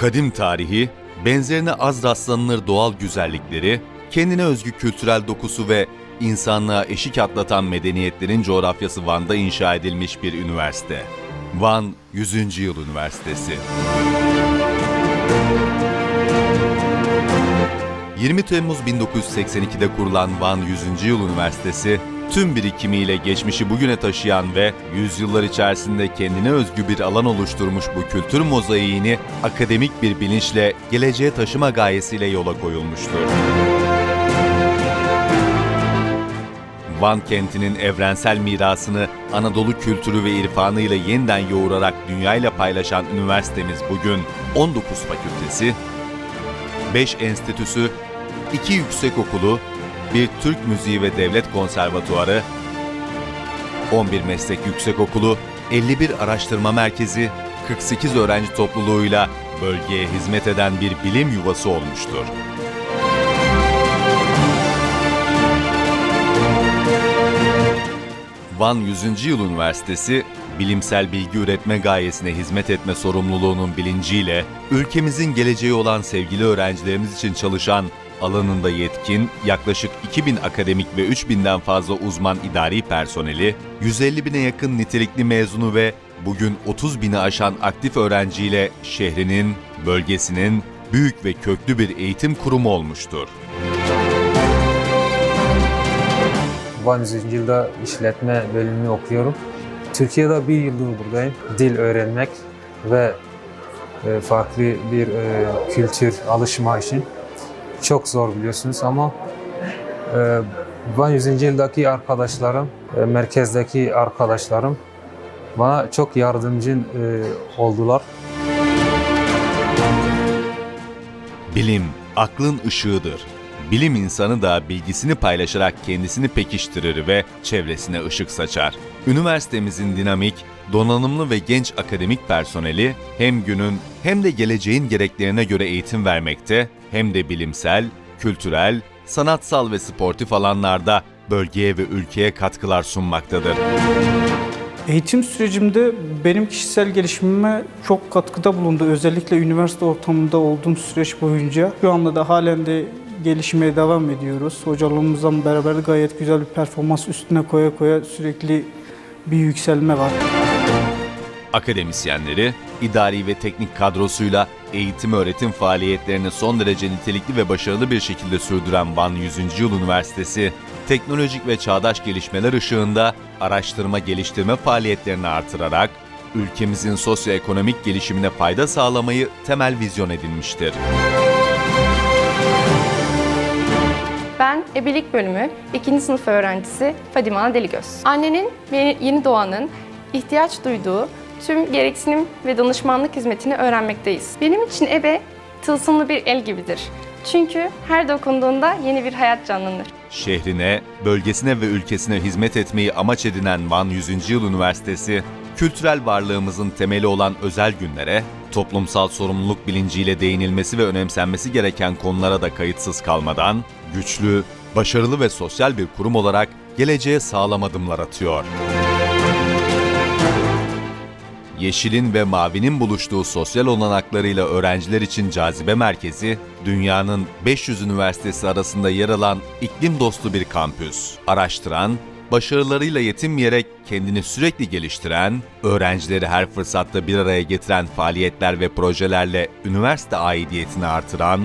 Kadim tarihi, benzerine az rastlanılır doğal güzellikleri, kendine özgü kültürel dokusu ve insanlığa eşik atlatan medeniyetlerin coğrafyası Van'da inşa edilmiş bir üniversite. Van 100. Yıl Üniversitesi. 20 Temmuz 1982'de kurulan Van 100. Yıl Üniversitesi, tüm birikimiyle geçmişi bugüne taşıyan ve yüzyıllar içerisinde kendine özgü bir alan oluşturmuş bu kültür mozaiğini akademik bir bilinçle geleceğe taşıma gayesiyle yola koyulmuştur. Van kentinin evrensel mirasını Anadolu kültürü ve irfanıyla yeniden yoğurarak dünyayla paylaşan üniversitemiz bugün 19 fakültesi, 5 enstitüsü, 2 yüksekokulu, bir Türk Müziği ve Devlet Konservatuarı, 11 meslek yüksekokulu, 51 araştırma merkezi, 48 öğrenci topluluğuyla bölgeye hizmet eden bir bilim yuvası olmuştur. Van 100. Yıl Üniversitesi, bilimsel bilgi üretme gayesine hizmet etme sorumluluğunun bilinciyle, ülkemizin geleceği olan sevgili öğrencilerimiz için çalışan, alanında yetkin, yaklaşık 2000 akademik ve 3000'den fazla uzman idari personeli, 150 bine yakın nitelikli mezunu ve bugün 30 bini aşan aktif öğrenciyle şehrinin, bölgesinin büyük ve köklü bir eğitim kurumu olmuştur. Van 100. yılda işletme bölümünü okuyorum. Türkiye'de bir yıldır buradayım. Dil öğrenmek ve e, farklı bir e, kültür alışma için çok zor biliyorsunuz ama e, Van 100. yıldaki arkadaşlarım, e, merkezdeki arkadaşlarım bana çok yardımcı e, oldular. Bilim, aklın ışığıdır. Bilim insanı da bilgisini paylaşarak kendisini pekiştirir ve çevresine ışık saçar. Üniversitemizin dinamik, donanımlı ve genç akademik personeli hem günün hem de geleceğin gereklerine göre eğitim vermekte, hem de bilimsel, kültürel, sanatsal ve sportif alanlarda bölgeye ve ülkeye katkılar sunmaktadır. Eğitim sürecimde benim kişisel gelişimime çok katkıda bulundu. Özellikle üniversite ortamında olduğum süreç boyunca. Şu anda da halen de gelişmeye devam ediyoruz. Hocalığımızla beraber gayet güzel bir performans üstüne koya koya sürekli bir yükselme var. Akademisyenleri, idari ve teknik kadrosuyla eğitim öğretim faaliyetlerini son derece nitelikli ve başarılı bir şekilde sürdüren Van 100. Yıl Üniversitesi, teknolojik ve çağdaş gelişmeler ışığında araştırma geliştirme faaliyetlerini artırarak ülkemizin sosyoekonomik gelişimine fayda sağlamayı temel vizyon edinmiştir. Ben ebelik bölümü 2. sınıf öğrencisi Fadime Deligöz. Annenin ve yeni doğanın ihtiyaç duyduğu tüm gereksinim ve danışmanlık hizmetini öğrenmekteyiz. Benim için ebe tılsımlı bir el gibidir. Çünkü her dokunduğunda yeni bir hayat canlanır. Şehrine, bölgesine ve ülkesine hizmet etmeyi amaç edinen Van 100. Yıl Üniversitesi, kültürel varlığımızın temeli olan özel günlere, toplumsal sorumluluk bilinciyle değinilmesi ve önemsenmesi gereken konulara da kayıtsız kalmadan, güçlü, başarılı ve sosyal bir kurum olarak geleceğe sağlam adımlar atıyor. Yeşilin ve mavinin buluştuğu sosyal olanaklarıyla öğrenciler için cazibe merkezi, dünyanın 500 üniversitesi arasında yer alan iklim dostu bir kampüs. Araştıran, başarılarıyla yetinmeyerek kendini sürekli geliştiren, öğrencileri her fırsatta bir araya getiren faaliyetler ve projelerle üniversite aidiyetini artıran,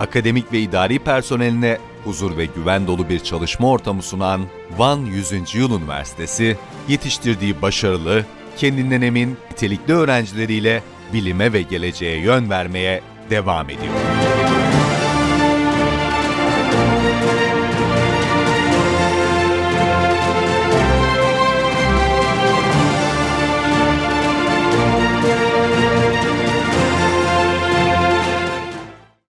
akademik ve idari personeline huzur ve güven dolu bir çalışma ortamı sunan Van 100. Yıl Üniversitesi, yetiştirdiği başarılı, kendinden emin, nitelikli öğrencileriyle bilime ve geleceğe yön vermeye devam ediyor.